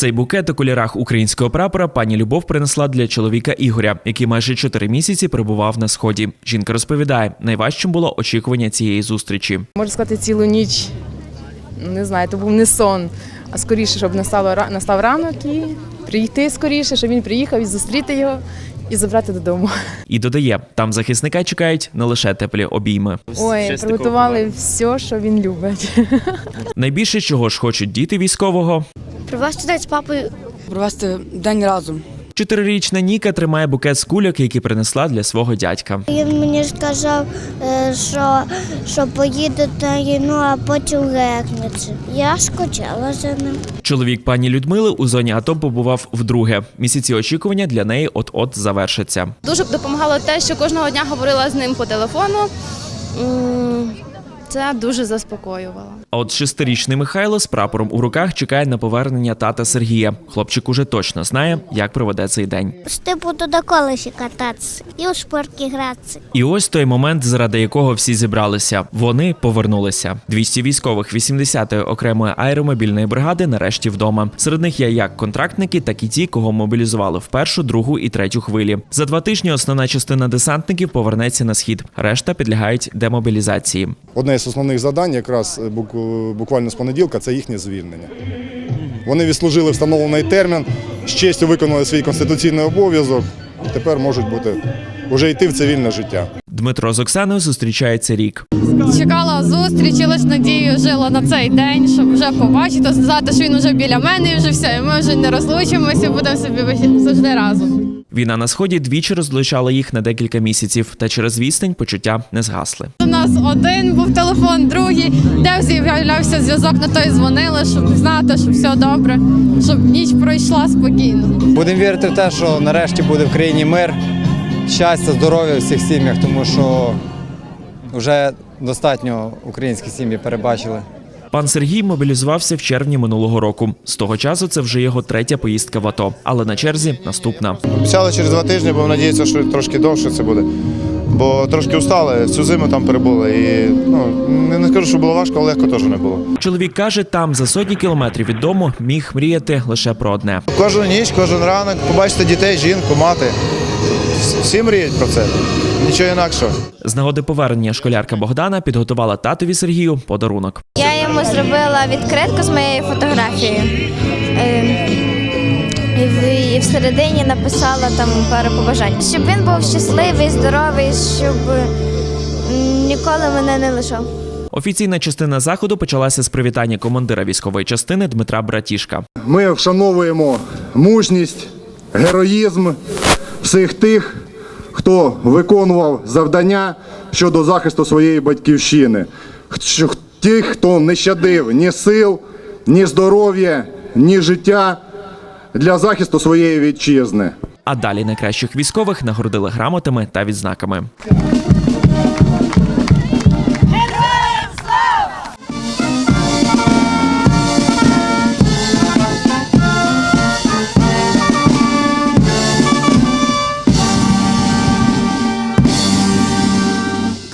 Цей букет у кольорах українського прапора пані Любов принесла для чоловіка Ігоря, який майже чотири місяці перебував на сході. Жінка розповідає, найважчим було очікування цієї зустрічі. Можна сказати, цілу ніч. Не знаю, то був не сон, а скоріше, щоб настало, ра- настав ранок і прийти скоріше, щоб він приїхав і зустріти його і забрати додому. І додає, там захисника чекають не лише теплі обійми. Ой, приготували все, що він любить. Найбільше чого ж хочуть діти військового. Привезти день з папою провести день разом. Чотирирічна Ніка тримає букет з кульок, який принесла для свого дядька. Він мені сказав, е, що, що поїде на війну, а потім гекнеться. Я скучала за ним. Чоловік пані Людмили у зоні АТО побував вдруге. Місяці очікування для неї от-от завершаться. Дуже допомагало те, що кожного дня говорила з ним по телефону. Це дуже заспокоювало. А от шестирічний Михайло з прапором у руках чекає на повернення тата Сергія. Хлопчик уже точно знає, як проведе цей день. Ти буду до колесі кататися і у шпорки гратися. І ось той момент, заради якого всі зібралися. Вони повернулися. 200 військових 80-ї окремої аеромобільної бригади нарешті вдома. Серед них є як контрактники, так і ті, кого мобілізували в першу, другу і третю хвилі. За два тижні основна частина десантників повернеться на схід. Решта підлягають демобілізації. Одне з основних завдань, якраз е, буквально з понеділка, це їхнє звільнення. Вони відслужили встановлений термін, з честю виконали свій конституційний обов'язок. Тепер можуть бути вже йти в цивільне життя. Дмитро з Оксаною зустрічається рік. Чекала зустрічі, лише надію жила на цей день, щоб вже побачити, сказати, що він вже біля мене і вже все. і Ми вже не розлучимося, будемо собі завжди разом. Війна на сході двічі розлучала їх на декілька місяців, та через відстань почуття не згасли. У нас один був телефон, другий, де з'являвся зв'язок, на той дзвонили, щоб знати, що все добре, щоб ніч пройшла спокійно. Будемо вірити в те, що нарешті буде в країні мир, щастя, здоров'я у всіх сім'ях, тому що вже достатньо українські сім'ї перебачили. Пан Сергій мобілізувався в червні минулого року. З того часу це вже його третя поїздка в АТО, але на черзі наступна. Обіцяли через два тижні, бо надіються, що трошки довше це буде. Бо трошки устали, всю зиму там перебули. І ну, не, не скажу, що було важко, але легко теж не було. Чоловік каже, там за сотні кілометрів від дому міг мріяти лише про одне. Кожну ніч, кожен ранок побачити дітей, жінку, мати. Всі- мріють про це. Нічого інакшого. З нагоди повернення школярка Богдана підготувала татові Сергію подарунок. Я йому зробила відкритку з моєю фотографією. Е, І всередині написала там пару побажань. Щоб він був щасливий, здоровий, щоб ніколи мене не лишав. Офіційна частина заходу почалася з привітання командира військової частини Дмитра Братішка. Ми вшановуємо мужність, героїзм всіх тих, хто виконував завдання щодо захисту своєї батьківщини. Тих, хто не щадив ні сил, ні здоров'я, ні життя для захисту своєї вітчизни. А далі найкращих військових нагородили грамотами та відзнаками.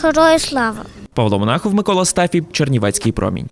Герої слава! Павло Монахов, Микола Стафій, Чернівецький промінь.